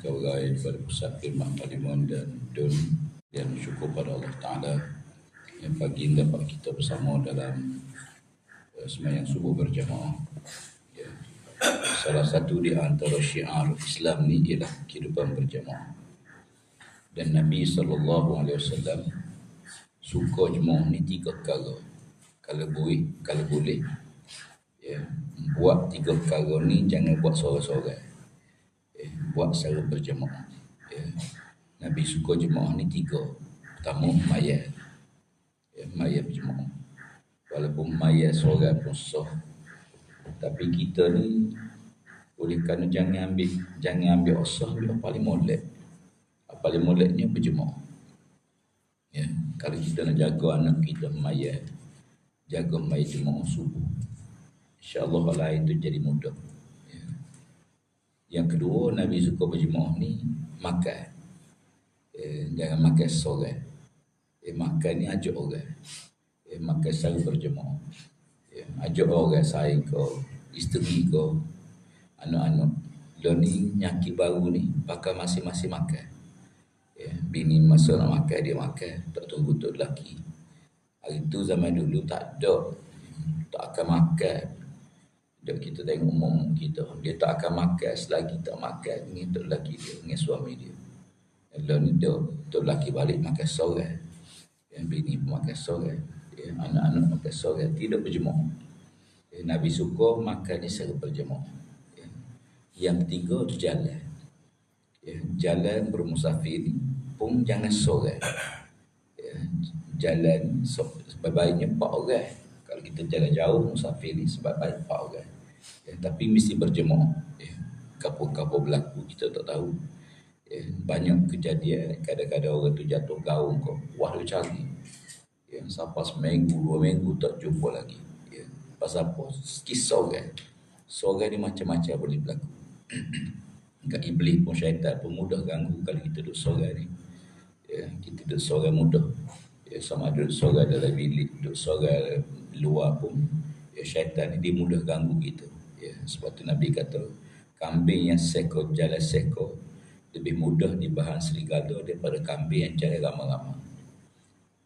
Kawai daripada pusat firman Parlimen dan Dun dan syukur pada Allah Ta'ala yang pagi ini dapat kita bersama dalam uh, semayang subuh berjamaah. Ya. salah satu di antara syiar Islam ni ialah kehidupan berjamaah. Dan Nabi SAW suka jemaah ni tiga perkara. Kalau boleh kalau boleh. Ya, buat tiga perkara ni jangan buat seorang-seorang. ya, buat secara berjemaah. Ya. Nabi suka jemaah ni tiga. Pertama mayat. Ya, mayat berjemaah. Walaupun mayat seorang pun sah. Tapi kita ni oleh kerana jangan ambil jangan ambil usah ambil paling molek. Paling moleknya berjemaah. Ya kalau kita nak jaga anak kita mayat jaga mayat jemaah subuh. Insyaallah lain itu jadi mudah. Yang kedua nabi suka berjemaah ni makan. Ya, jangan makan sore ya, makan ni ajak orang. Ya, makan secara berjemaah. Ya, ajak orang saya ke isteri ke anak-anak. Learning nyaki baru ni pakai masing-masing makan. Ya, bini masa nak makan dia makan. Tak tunggu tu lelaki. Hari tu zaman dulu tak ada. Tak akan makan dia kita tengok umum kita dia tak akan makan selagi tak makan. Dengan tu lelaki dia dengan suami dia. Kalau ni dia tu lelaki balik makan sore. Yang bini pun makan sore. Ya, anak-anak makan sore. Tidak berjemaah ya, Nabi suka makan ni secara berjemaah ya. yang ketiga tu jalan. Ya, jalan bermusafir pun jangan sore. Ya, jalan so, sebaiknya empat orang kalau kita jalan jauh musafir ni sebab baik empat orang ya, tapi mesti berjemaah ya. kapur-kapur berlaku kita tak tahu ya, banyak kejadian kadang-kadang orang tu jatuh gaung kau wah dia cari ya, sampai seminggu dua minggu tak jumpa lagi ya. pasal apa kisah kan Sorang ni macam-macam boleh berlaku Kat iblis pun syaitan pun mudah ganggu kalau kita duduk sorang ni. Ya, kita duduk sorang mudah. Ya, sama ada duduk dalam bilik, duduk sorang luar pun. Ya, syaitan ni dia mudah ganggu kita. Ya, sebab tu Nabi kata, kambing yang sekor jalan sekor lebih mudah dibahan serigala daripada kambing yang jalan ramai-ramai.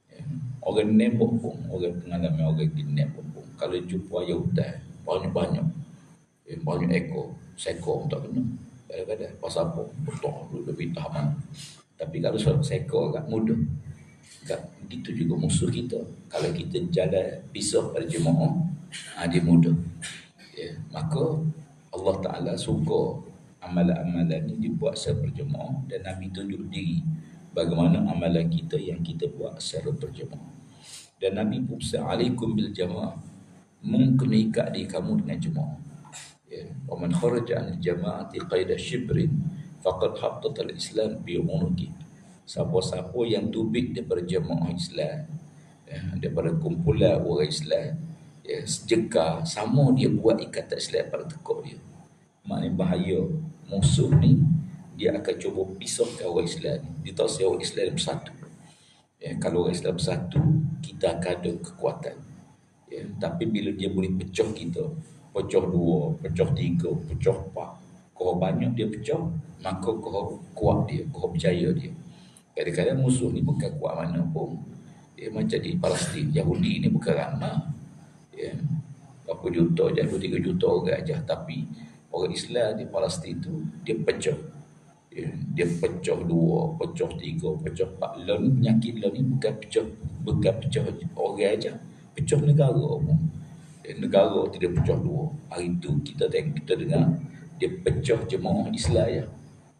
Ya, orang nembok pun, orang pengalaman orang nembok pun. Kalau jumpa ayah hutan, banyak-banyak. Ya, banyak ekor, sekor tak kena kadang-kadang pasal apa betul lebih tahaman tapi kalau seko agak mudah agak begitu juga musuh kita. Kalau kita jalan pisau pada jemaah ha, dia mudah ya, maka Allah Ta'ala suka amalan-amalan ini dibuat secara berjemaah dan Nabi tunjuk diri bagaimana amalan kita yang kita buat secara berjemaah. Dan Nabi pun alaikum bil jamaah. Mungkin ikat di kamu dengan jemaah. Wa man kharaja an jama'ati qaida shibrin faqad hattat al-islam bi unuki siapa-siapa yang tubik daripada jemaah Islam ya, daripada kumpulan orang Islam ya, sejeka sama dia buat ikatan Islam pada tekuk dia maknanya bahaya musuh ni dia akan cuba pisahkan orang Islam ni dia tahu orang Islam bersatu ya, kalau orang Islam bersatu kita akan ada kekuatan ya, tapi bila dia boleh pecah kita pecah dua, pecah tiga, pecah empat. Kau banyak dia pecah, maka kau kuat dia, kau percaya dia. Kadang-kadang musuh ni bukan kuat mana pun. Dia macam di Palestin, Yahudi ni bukan ramah. Ya. Berapa juta je, dua tiga juta orang aja. Tapi orang Islam di Palestin tu, dia pecah. Ya. Dia pecah dua, pecah tiga, pecah empat. Lalu penyakit lalu ni bukan pecah, bukan pecah orang aja. Pecah negara pun negara tidak pecah dua. Hari itu kita tengok kita dengar dia pecah jemaah Islam ya.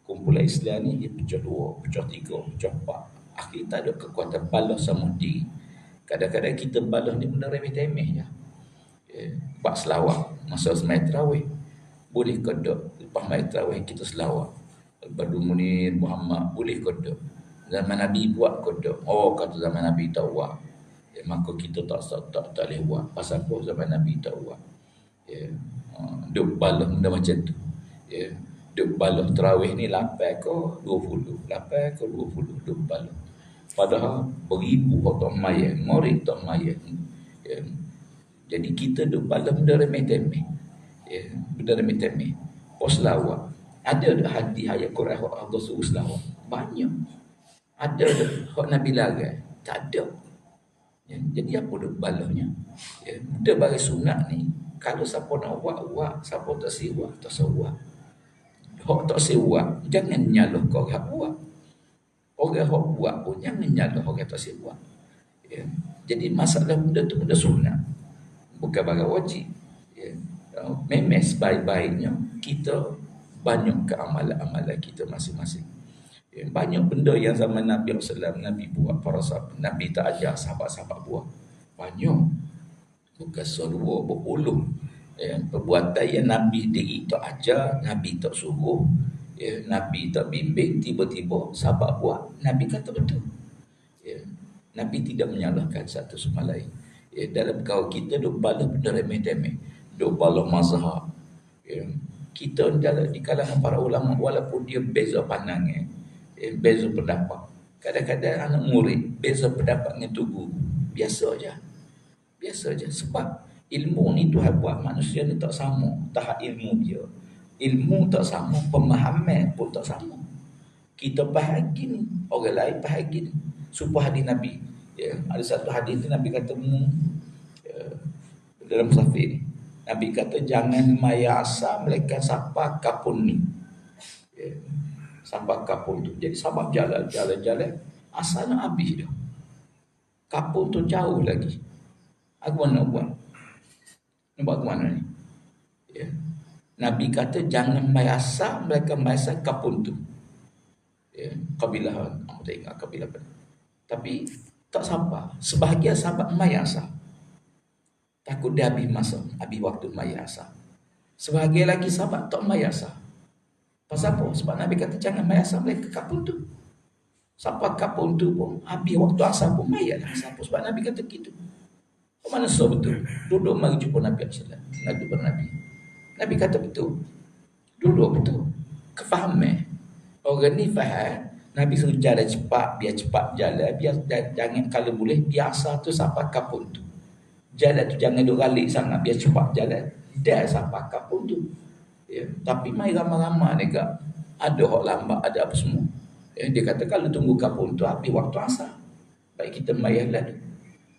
Kumpulan Islam ni dia pecah dua, pecah tiga, pecah empat. Akhir tak ada kekuatan balas sama diri. Kadang-kadang kita balas ni benda remeh-temeh ya. ya. Buat selawat masa semai terawih. Boleh kedok lepas semai terawih kita selawat. Badu Munir Muhammad boleh kedok. Zaman Nabi buat kedok. Oh kata zaman Nabi tak buat ya, maka kita tak tak tak, tak boleh buat pasal apa zaman Nabi tak buat ya uh, duk balah benda macam tu ya duk balah terawih ni 8 ke 20 8 ke 20 duk balah padahal beribu orang mayat murid tak mayat ya jadi kita duk balah benda remeh temeh ya benda remeh temeh pos lawak Ada dah hadis ayat Quran Allah suruh selawat. Banyak. Ada dah hak Nabi larang. Tak ada. Ya, jadi apa dah balanya? Ya, dia bagi sunat ni. Kalau siapa nak buat, buat. Siapa tak siwak, tak siwak. Hak tak siwak, jangan nyalah kau yang buat. Orang yang buat pun jangan nyalah orang tak siwak. Ya. Jadi masalah benda tu benda sunat. Bukan barang wajib. Ya. Memang sebaik-baiknya kita banyak ke amalan-amalan kita masing-masing. Ya, banyak benda yang zaman Nabi SAW Nabi buat para sahabat. Nabi tak ajar sahabat-sahabat buat. Banyak. Bukan seluruh berpuluh. Ya, perbuatan yang Nabi diri tak ajar, Nabi tak suruh, ya, Nabi tak bimbing, tiba-tiba sahabat buat, Nabi kata betul. Ya, Nabi tidak menyalahkan satu sama lain. Ya, dalam kau kita duk bala benda remeh-temeh. Duk bala mazhab. Ya, kita dalam di kalangan para ulama walaupun dia beza pandangan eh, beza pendapat kadang-kadang anak murid beza pendapat dengan tu guru biasa aja biasa aja sebab ilmu ni Tuhan buat manusia ni tak sama tahap ilmu dia ilmu tak sama pemahaman pun tak sama kita faham gini orang lain faham gini supaya hadis Nabi ya ada satu hadis tu Nabi kata ya, dalam safir ni Nabi kata jangan maya asam mereka sapa kapun ni. Ya. Sapa kapun tu. Jadi sabab jalan, jalan, jalan. Asalnya habis dah. Kapun tu jauh lagi. Aku nak buat. Nak buat ke mana ni? Ya. Nabi kata jangan maya asam mereka maya kapun tu. Ya. Kabilah. Aku tak ingat kabilah apa. Tapi tak sampai. Sebahagian sahabat maya asam. Takut dia habis masa, habis waktu maya asar. Sebagai lagi sahabat tak maya asar. Pasal apa? Sebab Nabi kata jangan maya asar mereka kapun tu. Sampai kapun tu pun habis waktu asar pun asar pun. Sebab Nabi kata gitu. Mana so betul? Duduk mari jumpa Nabi SAW. Nabi Nabi. Nabi kata betul. Duduk betul. Kefahaman. Orang ni faham. Nabi suruh jalan cepat. Biar cepat jalan. Biar jangan kalau boleh. Biasa tu sampai kapun tu. Jalan tu jangan duk ralik sangat biar cepat jalan. Dah sampai kapun tu. Ya. Tapi mai ramai-ramai ni kak. Ada hok lambat, ada apa semua. Ya. Dia kata kalau tunggu kapun tu habis waktu asar. Baik kita mayah.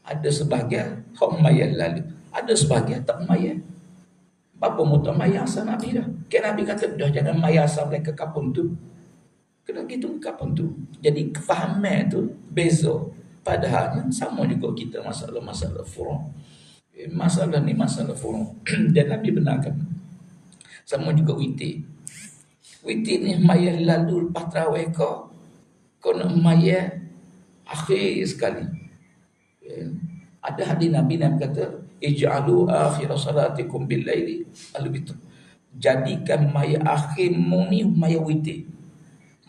Ada sebahagian hok mayah lalu. Ada sebahagian tak mayah. Bapa mu tak mayah asar Nabi dah. Kan Nabi kata dah jangan mayah asar mereka kapun tu. Kena gitu kapun tu. Jadi kefahaman tu beza. Padahal sama juga kita masalah-masalah furung. Eh, masalah ni masalah furung. Dan Nabi benarkan. Sama juga witir. Witir ni maya lalu lepas terawih kau. Kau nak maya akhir sekali. Ada hadis Nabi Nabi kata, Ij'alu akhir salatikum bil laili al-witr. Jadikan maya akhir ni maya witir.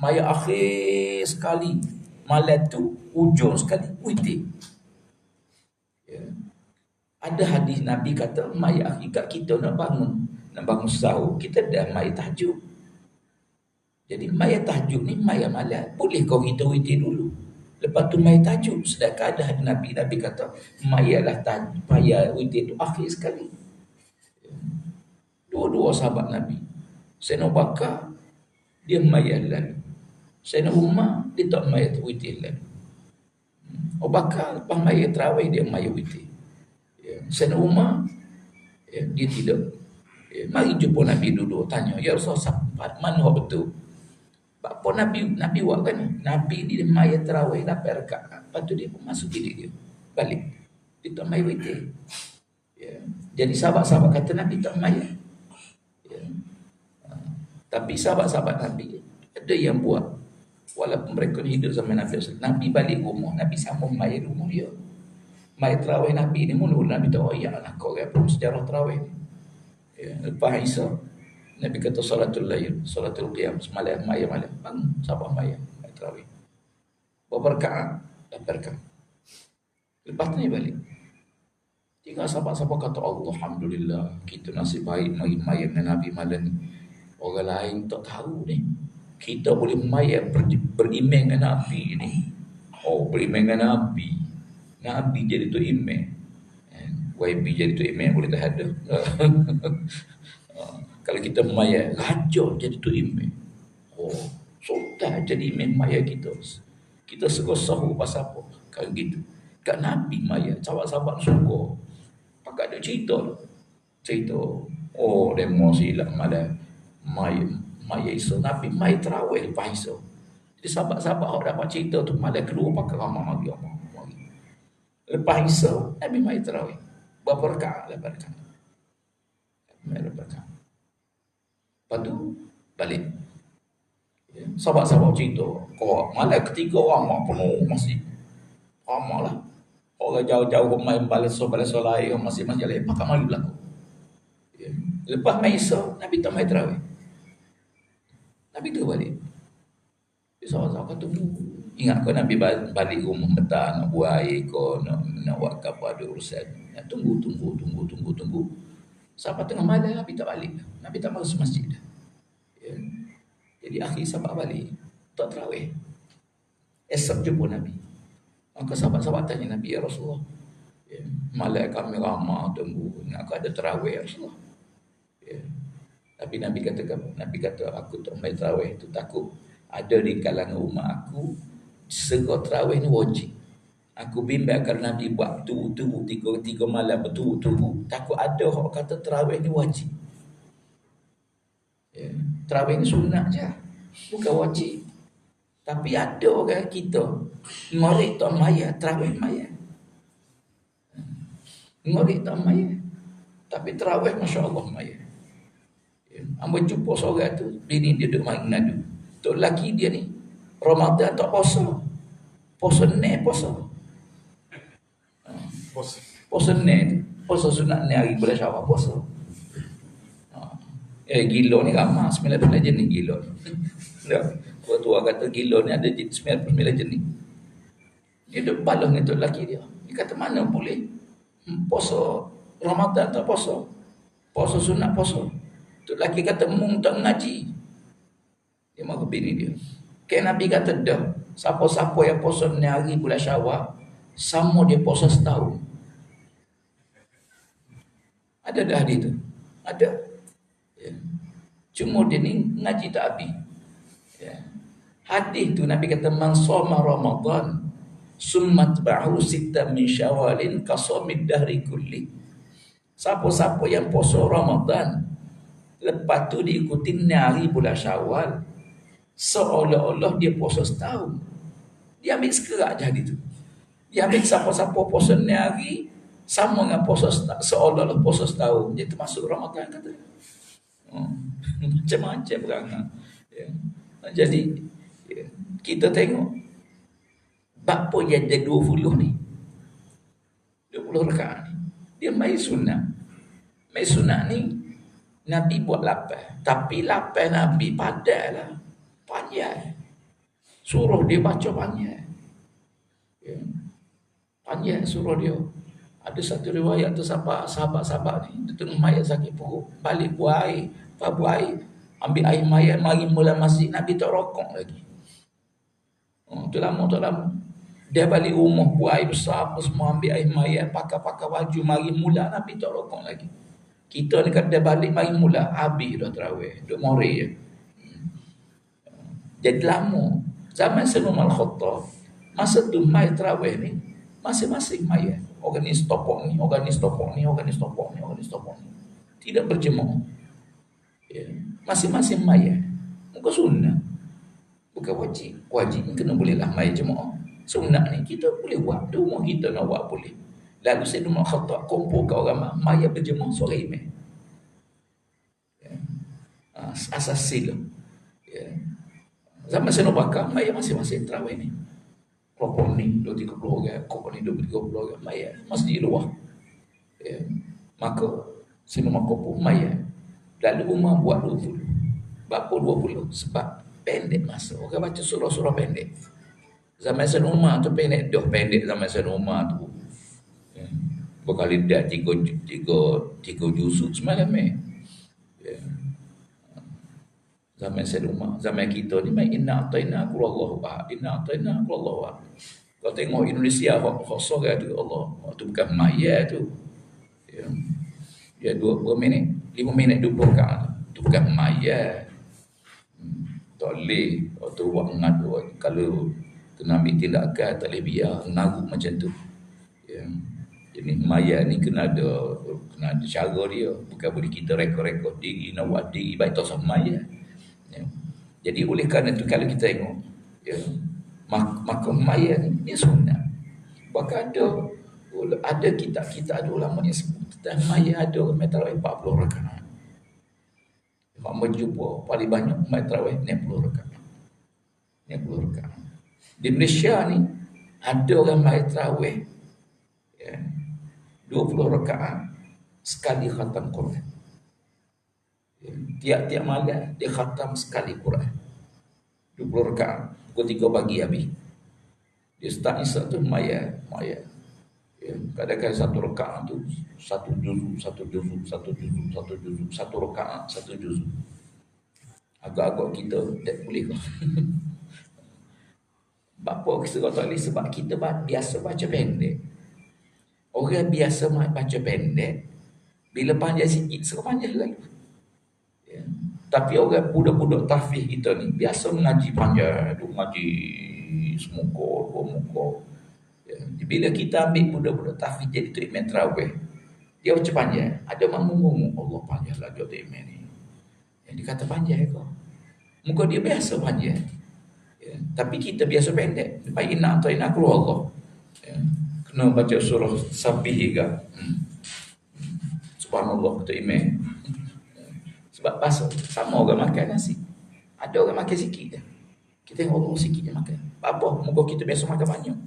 Maya akhir sekali malam tu ujung sekali witir. Ya. Ada hadis Nabi kata mai hakikat kita nak bangun, nak bangun sahur, kita dah mai tahajud. Jadi mai tahajud ni mai malam. Boleh kau kita witir dulu. Lepas tu mai tahajud. Sedangkan ada hadis Nabi, Nabi kata mai lah tahajud, mai witir tu akhir sekali. Dua-dua sahabat Nabi. Sayyidina Bakar dia mai lalu. Sayyidina Umar dia tak mai witir lagi. Abu Bakar lepas mai tarawih dia mai witir. Ya. Sayyidina Umar ya, dia tidak. Ya. Mari jumpa Nabi dulu tanya, ya Rasulullah mana betul? Apa Nabi Nabi buat kan? Nabi dia mai tarawih 8 rakaat. Lepas tu dia pun masuk diri dia. Balik. Dia tak mai witir. Ya. Jadi sahabat-sahabat kata Nabi tak mai. Ya. Ha. Tapi sahabat-sahabat Nabi ada yang buat Walaupun mereka hidup zaman Nabi. Nabi balik rumah. Nabi sambung mai rumah dia. Mai terawih Nabi ni mula Nabi tahu ya lah kau apa sejarah terawih. Ya, lepas Isa Nabi kata salatul layl, salatul qiyam semalam mai malam. Bang, sabar mai mai terawih. Berapa rakaat? Lapan Lepas tu ni balik. Tinggal sahabat-sahabat kata Allah Alhamdulillah kita nasib baik mai mai dengan Nabi malam ni. Orang lain tak tahu ni kita boleh mayat ber, beriman dengan Nabi ni. Oh, beriman dengan Nabi. Nabi jadi tu iman. YB jadi tu iman boleh tak ada. Kalau kita mayat, raja jadi tu imam. Oh, sultan jadi imam mayat kita. Kita suka sahur pasal apa? Kalau gitu. Kat Nabi mayat, sahabat-sahabat suka. Pakai ada cerita. Cerita. Oh, demo silap malam. Mayat, mayat isu. Nabi mayat terawih lepas isu. Jadi sahabat-sahabat orang dapat cerita tu malam kedua pakai ramah lagi. Lepas isu, Nabi mayat terawih. Berapa rekat? Lepas rekat. Lepas rekat. Lepas tu balik. Ya. Sahabat-sahabat cerita, kau malam ketiga orang mak penuh masjid. Ramah lah. Orang jauh-jauh main balik so balik so lain, orang masih-masih lain, pakai mari berlaku. Ya. Lepas main iso, Nabi tak main terawih. Nabi tu balik. Sahabat-sahabat kata, ingat kau Nabi balik rumah petang, nak buat air kau, nak, nak buat kapal ada urusan. Ya, tunggu, tunggu, tunggu, tunggu, tunggu. Sampai tengah malam Nabi tak balik. Nabi tak masuk masjid. Ya. Jadi akhir sahabat balik. Tak terawih. Esok jumpa Nabi. Maka sahabat-sahabat tanya Nabi ya Rasulullah. Ya. Malam kami ramah tunggu. Nak ada terawih ya Rasulullah. Ya. Tapi Nabi kata Nabi kata aku tak main terawih tu takut ada di kalangan rumah aku segera terawih ni wajib. Aku bimbang kerana Nabi buat tu tu tiga tiga malam tu takut ada orang kata terawih ni wajib. Ya. Terawih ni sunat je. Bukan wajib. Tapi ada orang kita ngorik tak maya terawih maya. Ngorik tak maya. Tapi terawih masya-Allah maya. Ya. Ambil jumpa seorang tu, bini dia duduk main ngadu. Tok laki dia ni Ramadan tak puasa. Puasa ni puasa. Puasa. Puasa ni. Puasa sunat ni hari bulan syawal puasa. Ha. Eh gila ni ramah. Sembilan puluh jenis gila. Ya. Orang tua kata gila ni ada puluh sembilan jenis. Dia duduk balas dengan tok lelaki dia. Dia kata mana boleh. Hmm, puasa Ramadan tak puasa. Puasa sunat puasa. Tok lelaki kata mung tak ngaji. Dia mahu bini dia. Kayak Nabi kata dah. Siapa-siapa yang puasa ni hari bulan syawal. Sama dia puasa setahun. Ada dah hadis tu? Ada. Ya. Cuma dia ni ngaji tak habis. Ya. Hadis tu Nabi kata man soma Ramadan summat ba'u sita min syawalin kasomid dahri kulli. Siapa-siapa yang puasa Ramadan lepas tu diikuti hari bulan Syawal seolah-olah dia puasa setahun. Dia ambil sekerak je hadis tu. Dia ambil siapa-siapa puasa hari sama dengan puasa seolah-olah puasa setahun dia termasuk Ramadan kata hmm. macam-macam perangai ya. jadi ya. kita tengok. Bapa yang ada 20 ni? 20 rakaat ni. Dia main sunnah. Main sunnah ni Nabi buat lapan. Tapi lapan Nabi padahlah panjang suruh dia baca panjang ya. panjang suruh dia ada satu riwayat tu sahabat sahabat ni dia tengok mayat sakit perut balik buat air apa buat air ambil air mayat mari mula masjid Nabi tak rokok lagi. Oh, tu lama tu lama. Dia balik rumah buat air besar apa semua ambil air mayat pakai-pakai baju mari mula Nabi tak rokok lagi. Kita ni kan dia balik mari mula. Habis dah terawih duk mori je. Jadi lama. Zaman Sayyidina Al-Khattab masa tu mai terawih ni masing-masing mayat organis topok ni, organis topok ni, organis topok ni, organis topok ni. Tidak berjemur. Ya. Masing-masing maya. Muka sunnah. Bukan wajib. Wajib ni kena bolehlah maya jemaah. Sunnah ni kita boleh buat. Di rumah kita nak buat boleh. Lalu saya rumah khatak kumpul ke orang maya berjemur sore imeh. Ya. Asas sila. Ya. Zaman saya nak bakar, maya masing-masing terawih ni kelompok ni dua tiga puluh orang kelompok ni dua tiga puluh orang mayat masjid luar ya. maka sini maka pun mayat lalu rumah buat dua puluh bapa dua puluh sebab pendek masa orang baca surah-surah pendek zaman sen rumah tu pendek dah pendek zaman sen rumah tu ya. berkali dah tiga tiga tiga jusuk semalam eh ya. Zaman sen rumah zaman kita ni main inna ataina kullallahu ahad inna ataina kullallahu ahad kau tengok Indonesia kosong kan tu Allah. Waktu bukan maya tu. Ya. Ya dua, dua minit. Lima minit dua puluh kan. tukang maya hmm, tak waktu buat ngadu kalau kena ambil tindakan tak boleh biar naruk macam tu ya. jadi maya ni kena ada kena ada cara dia bukan boleh kita rekod-rekod diri nak buat diri baik tak sama maya ya. Jadi oleh kerana tu kalau kita tengok ya, maka maya ni sunnah bahkan ada ada kita-kita ada ulama yang sebut dan maya ada tarawih 40 rakaat. Mak berjumpa paling banyak Mak Terawih 60 rakaat. 60 rakaat. Di Malaysia ni Ada orang Mak Terawih ya, 20 rakaat Sekali khatam Quran. Ya, Tiap-tiap malam Dia khatam sekali Quran 20 rakaat Pukul 3 pagi habis Dia start isyak tu Maya Maya Ya, kadang-kadang satu rekaat tu satu juzuk, satu juzuk, satu juzuk, satu juzuk, satu rekaat, satu juzuk. Agak-agak kita tak boleh kau. Bapa kita kata ni sebab kita biasa baca pendek. Orang biasa baca pendek, bila panjang sikit, suka panjang lagi. Ya. Tapi orang budak-budak tahfiz kita ni, biasa mengaji panjang, duk mengaji semuka, dua muka. Ya. Bila kita ambil budak-budak tahfiz jadi tu imam. Dia macam panjang. Ada ngomong, Allah panjang dia tu imam ni. Yang dia kata panjang kau. Muka dia biasa panjang. Ya. Tapi kita biasa pendek. Baik nak atau nak keluar Allah. Ya. Kena baca surah sabih juga. Hmm. Subhanallah tu imam. Ya. Sebab pasal sama orang makan nasi. Ada orang makan sikit je. Kita tengok orang sikit je makan. Apa? Muka kita biasa makan banyak.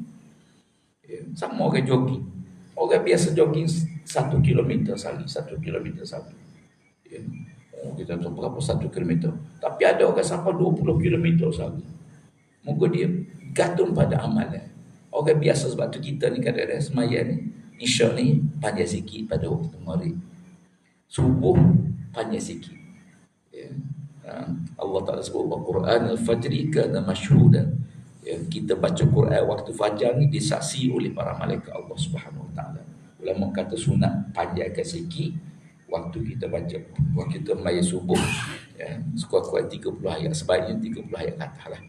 Sama orang jogging. Orang biasa jogging satu kilometer sekali, satu kilometer sekali. Ya. Oh, kita tahu berapa satu kilometer. Tapi ada orang sampai dua puluh kilometer sekali. Moga dia gantung pada amalan. Orang biasa sebab tu kita ni kadang-kadang semaya ni. Insya ni panjang sikit pada waktu maghrib. Subuh panjang sikit. Ha. Allah Ta'ala sebut Al-Quran Al-Fajri kana masyhudan ya, kita baca Quran waktu fajar ni disaksi oleh para malaikat Allah Subhanahu Wa Taala. Ulama kata sunat panjangkan sikit waktu kita baca waktu kita maya subuh ya sekuat-kuat 30 ayat sebaiknya 30 ayat kata lah.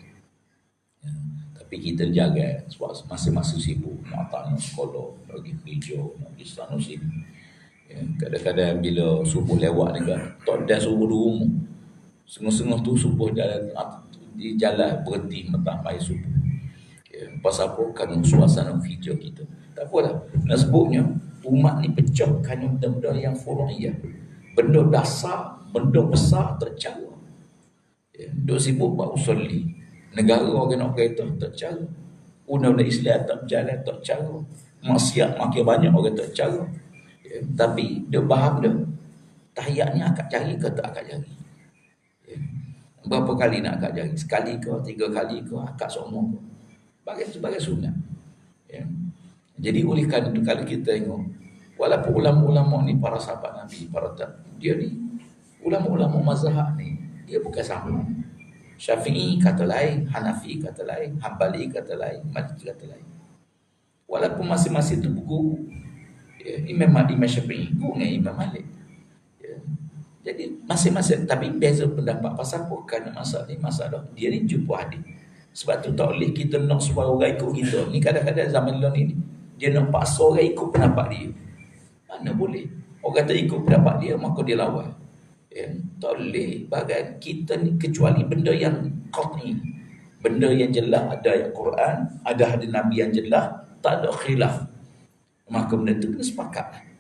Ya, tapi kita jaga sebab masa-masa sibuk nak tak nak sekolah lagi kerja nak pergi sana sini. Ya, kadang-kadang bila subuh lewat kan tak ada subuh di rumah. Sengah-sengah tu subuh jalan di jalan berhenti mentah mai subuh. Ya, pasal apa? Kerana suasana hijau kita. Tak apalah. Nak sebutnya, umat ni pecah kerana benda-benda yang fura'iyah. Benda dasar, benda besar tercara. Ya, duk sibuk buat usulli. Negara orang nak kereta tercara. Undang-undang Islam tak berjalan tercara. Maksiat makin banyak orang tercara. Ya, tapi dia faham dia. Tahiyatnya akak cari ke tak akak cari. Berapa kali nak akak jari? Sekali ke, tiga kali ke, akak semua ke? Bagai sebagai sunnah. Ya. Jadi oleh kerana itu kalau kita tengok, walaupun ulama-ulama ni para sahabat Nabi, para tak, dia ni, ulama-ulama mazhab ni, dia bukan sama. Syafi'i kata lain, Hanafi kata lain, Hanbali kata lain, Maliki kata lain. Walaupun masing-masing itu buku, ya, Imam Imam Syafi'i, dengan Imam Malik. Jadi masing-masing tapi beza pendapat pasal bukan masalah ni masalah dia ni jumpa hadis. Sebab tu tak boleh kita nak supaya orang ikut kita. Ni kadang-kadang zaman dulu ni dia nak paksa orang ikut pendapat dia. Mana boleh? Orang kata ikut pendapat dia maka dia lawan. Ya, tak boleh bagai kita ni kecuali benda yang qat'i. Benda yang jelas ada ayat Quran, ada hadis Nabi yang jelas, tak ada khilaf. Maka benda tu kena sepakat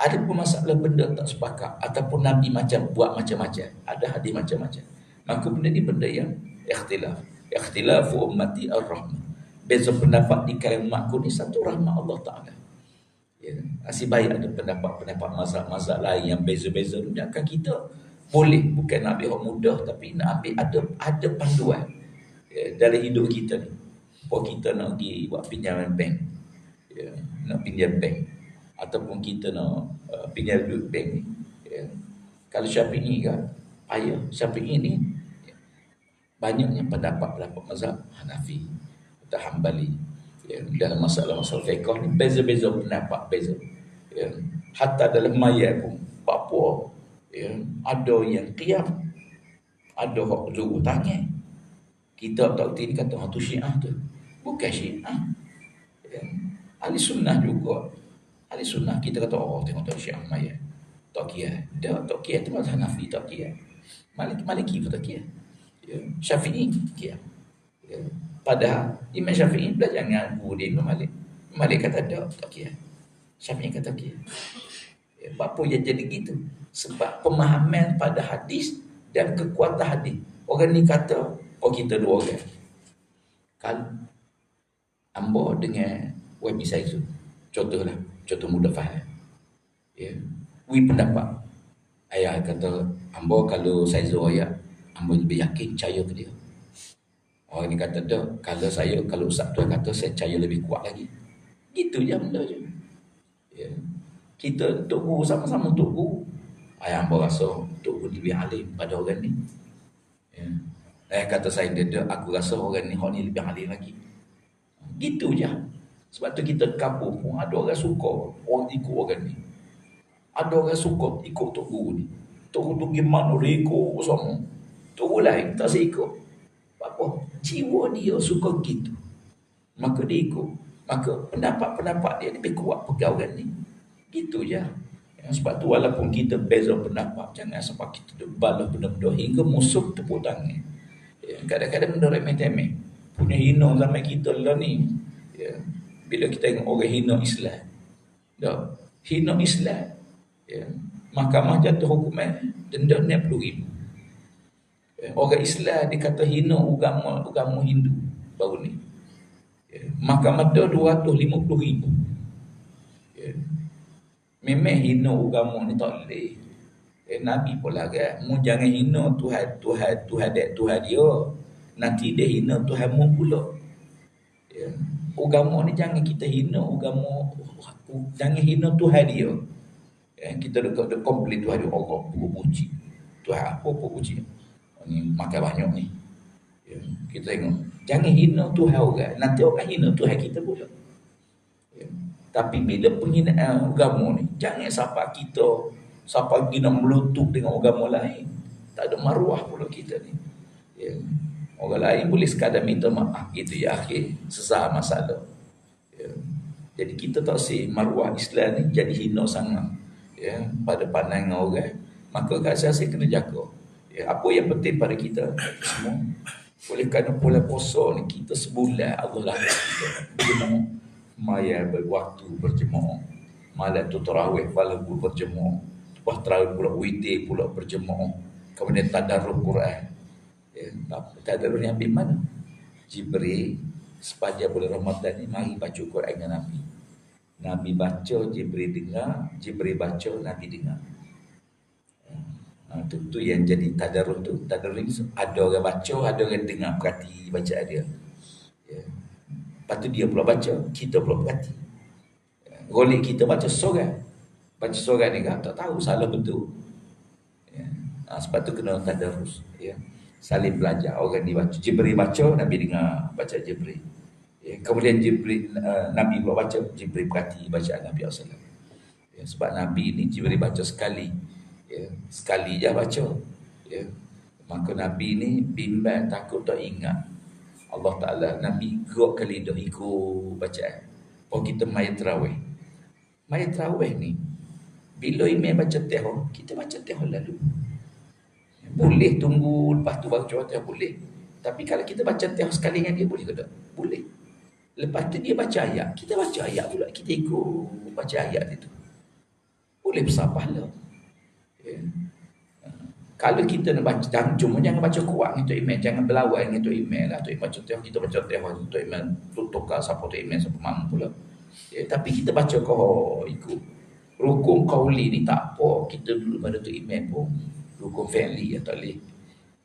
ada pun masalah benda tak sepakat ataupun Nabi macam buat macam-macam. Ada hadis macam-macam. Maka benda ni benda yang ikhtilaf. Ikhtilafu ummati ar-rahmah. Beza pendapat di kalangan umatku ni satu rahmat Allah Ta'ala. Ya. Asyik baik ada pendapat-pendapat mazhab-mazhab lain yang beza-beza Jangan kita boleh. Bukan nak ambil orang mudah tapi nak ambil ada ada panduan ya, dalam hidup kita ni. Kalau kita nak pergi buat pinjaman bank. Ya, nak pinjam bank ataupun kita nak uh, pinjam duit bank ni ya. kalau syafi'i kan payah syafi'i ni ya. banyaknya pendapat-pendapat mazhab Hanafi atau Hanbali ya. dalam masalah-masalah fiqh ni beza-beza pendapat beza ya. hatta dalam maya pun apa Ya, ada yang qiyam. Ada hak zuhur tangan. Kita tak kata hak tu syiah tu. Bukan syiah. Ya. Ahli sunnah juga. Ahli sunnah kita kata oh tengok tak syiah maya. Tak kira. Dah tak kira tu mazhab Hanafi tak kira. Malik Maliki pun tak kira. Ya. Syafi'i kira. Ya. Padahal Imam Syafi'i belajar dengan guru dia Imam Malik. Malik kata tak, tak kira. Syafi'i kata kira. Ya, apa yang jadi gitu? Sebab pemahaman pada hadis dan kekuatan hadis. Orang ni kata, oh kita dua orang. Kan ambo dengan Wabi Saizu. Contohlah, contoh mudah faham. Ya. Wi pendapat. Ayah kata, ambo kalau Saizu ayah, ambo lebih yakin percaya ke dia. Orang ni kata, dah, kalau saya, kalau Ustaz Tuan kata, saya percaya lebih kuat lagi. Gitu je benda je. Ya kita Tok Guru sama-sama Tok Guru. Ayah hamba rasa Tok Guru lebih alim pada orang ni. Ya. Eh kata saya dia, aku rasa orang ni orang ni lebih alim lagi. Gitu je. Sebab tu kita kampung pun ada orang suka orang ikut orang ni. Ada orang suka ikut Tok Guru ni. Tok Guru tu gimana reko sama. Tok Guru lain tak ikut. Apa? Jiwa dia suka gitu. Maka dia ikut. Maka pendapat-pendapat dia lebih kuat orang ni. Gitu je. Ya, sebab tu walaupun kita beza pendapat, jangan sampai kita balas benda-benda hingga musuh tepuk tangan. Ya, kadang-kadang benda remeh-temeh. Punya hina zaman kita lah ni. Ya, bila kita tengok orang hina Islam. Ya, hina Islam. Ya, mahkamah jatuh hukuman denda puluh ribu. Ya, orang Islam dikata hina agama agama Hindu baru ni. Ya, mahkamah dah 250 ribu. Ya, Memang hina agama ni tak boleh. Eh, Nabi pun kan. Mu jangan hina Tuhan, Tuhan, Tuhan dek Tuhan dia. Nanti dia hina Tuhan mu pula. Ya. Agama ni jangan kita hina agama. Jangan hina Tuhan dia. Ya. Kita dekat dekat komplit Tuhan dia. Allah puji. Tuhan apa pun puji. Ni makan banyak ni. Ya. Kita tengok. Jangan hina Tuhan orang. Nanti orang hina Tuhan kita pula. Tapi bila penghinaan agama ni, jangan sampai kita sampai pergi nak melutuk dengan agama lain. Tak ada maruah pula kita ni. Ya. Orang lain boleh sekadar minta maaf gitu ya akhir sesah masalah. Ya. Jadi kita tak si maruah Islam ni jadi hina sangat ya pada pandangan orang. Maka kat saya kena jaga. Ya, apa yang penting pada kita semua oleh kerana bulan puasa ni kita sebulan Allah lah kita maya berwaktu berjemaah malam tu tarawih malam pun berjemaah lepas tarawih pula witir pula berjemaah kemudian tadarruk Quran ya, tadarruk yang ambil mana Jibril sepanjang bulan Ramadan ni mari baca Quran dengan Nabi Nabi baca Jibril dengar Jibril baca Nabi dengar Ha, tu, yang jadi tadarruk tu tadarruk ada orang baca ada orang dengar perhati baca dia ya. Lepas tu dia pula baca, kita pula berhati. Golik kita baca seorang. Baca seorang ni kan, tak tahu salah betul. Ya. Ha, sebab tu kena tadarus. Ya. Saling belajar. Orang ni baca. Jibril baca, Nabi dengar baca Jibril. Ya. Kemudian Jibril, uh, Nabi pula baca, Jibril berhati baca Nabi SAW. Ya. Sebab Nabi ni Jibril baca sekali. Ya. Sekali je baca. Ya. Maka Nabi ni bimbang takut tak ingat Allah Ta'ala Nabi gerak ke lidah ikut bacaan Oh kita mayat terawih Mayat terawih ni Bila imam baca tehor Kita baca tehor lalu Boleh tunggu lepas tu baca tehor boleh. Tapi kalau kita baca tehor sekali dengan dia boleh ke tak? Boleh. Lepas tu dia baca ayat. Kita baca ayat pula Kita ikut baca ayat itu Boleh besar pahala Ya. Kalau kita nak baca dan cuma jangan baca kuat dengan Tok jangan berlawan dengan Tok Imam lah. Tok baca teh kita baca teh Tok Imam tukar siapa Tok Imam siapa mampu pula. Ya, tapi kita baca kau ikut. Rukun kauli ni tak apa. Kita dulu pada Tok Imam pun rukun fi'li ya tak boleh.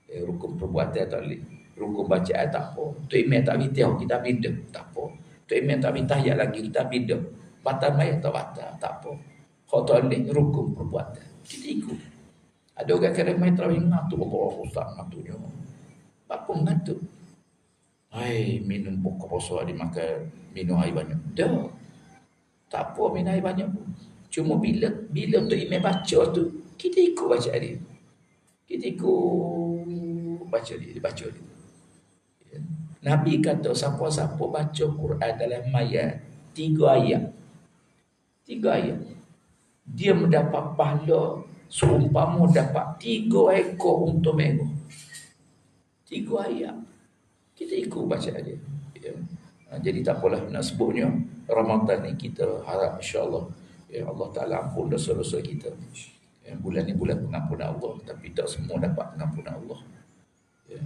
Ya, rukun perbuatan tak boleh. Rukun bacaan tak apa. Tok Imam tak bintah kita bida tak apa. Tok Imam tak bintah ya lagi kita bida. Batal mayat tak batal tak apa. Kau tak boleh rukun perbuatan. Kita ikut. Ada orang kata main terawih ngatuk Allah Ustaz ngatuknya. Apa ngatuk? Hai minum pokok puasa di makan minum air banyak. Dah. Tak apa minum air banyak pun. Cuma bila bila untuk imam baca tu kita ikut baca dia. Kita ikut baca dia, dia baca dia. Ya. Nabi kata siapa-siapa baca Quran dalam mayat tiga ayat. Tiga ayat. Dia mendapat pahala seumpama dapat tiga ekor untuk minggu. Tiga ayat. Kita ikut baca dia. Ya. Ha, jadi tak apalah nak sebutnya Ramadan ni kita harap insya-Allah ya Allah Taala ampun dosa-dosa kita. Ya, bulan ni bulan pengampunan Allah tapi tak semua dapat pengampunan Allah. Ya.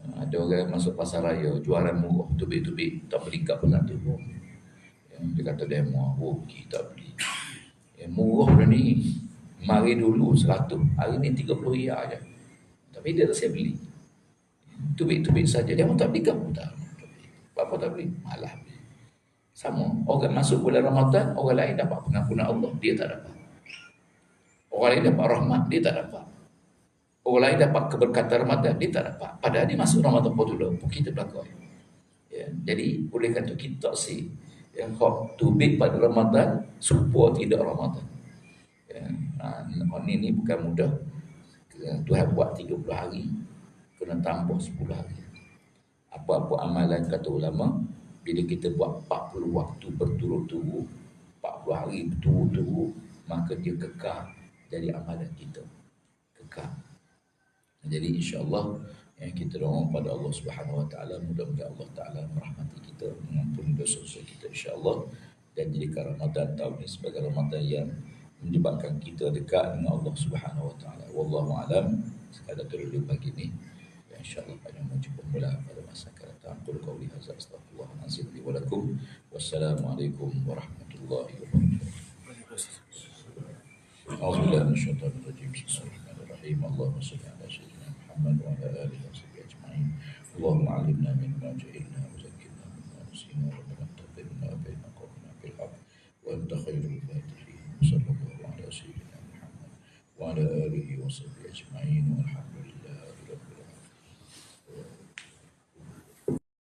Ha, ada orang masuk pasar raya jualan murah tubik-tubik tak beli kat pun tu. Ya, dia kata demo oh kita beli. Ya, murah dah ni. Mari dulu 100, hari ni 30 riyal aja. Tapi dia tak saya beli. Tubik-tubik saja dia pun tak beli kat tak. Apa tak beli? Malah beli. Sama. Orang masuk bulan Ramadan, orang lain dapat pengampunan Allah, dia tak dapat. Orang lain dapat rahmat, dia tak dapat. Orang lain dapat keberkatan Ramadan, dia tak dapat. Padahal dia masuk Ramadan pun dulu, pun kita belakang. Ya. Jadi, boleh kata kita si yang hak tubik pada Ramadan, supaya tidak Ramadan. Ya. Nah, ini, ini bukan mudah. Tuhan buat 30 hari, kena tambah 10 hari apa-apa amalan kata ulama bila kita buat 40 waktu berturut-turut 40 hari berturut-turut maka dia kekal dari amalan kita kekal. Jadi insya-Allah yang kita doa pada Allah Subhanahu Wa Taala mudah-mudahan Allah Taala merahmati kita mengampuni dosa-dosa kita insya-Allah dan jadikan Ramadan tahun ini sebagai Ramadan yang menyebabkan kita dekat dengan Allah Subhanahu Wa Taala. Wallahu a'lam. Sekadar terlebih dulu pagi ini. InsyaAllah insya-Allah pada majlis mula pada masa akan datang qul qawli hadza astaghfirullah wa atubu ilaikum. Wassalamualaikum warahmatullahi wabarakatuh. أعوذ بالله من الشيطان الرجيم بسم الله الرحمن الرحيم. اللهم صل على سيدنا محمد وعلى آله وصحبه أجمعين. اللهم علمنا مما جهلنا وذكرنا مما نسينا ربنا تقبل منا بين قولنا بالحق. وأنت خير الفاتحين. وصلى الله على سيدنا محمد وعلى آله وصحبه أجمعين. والحمد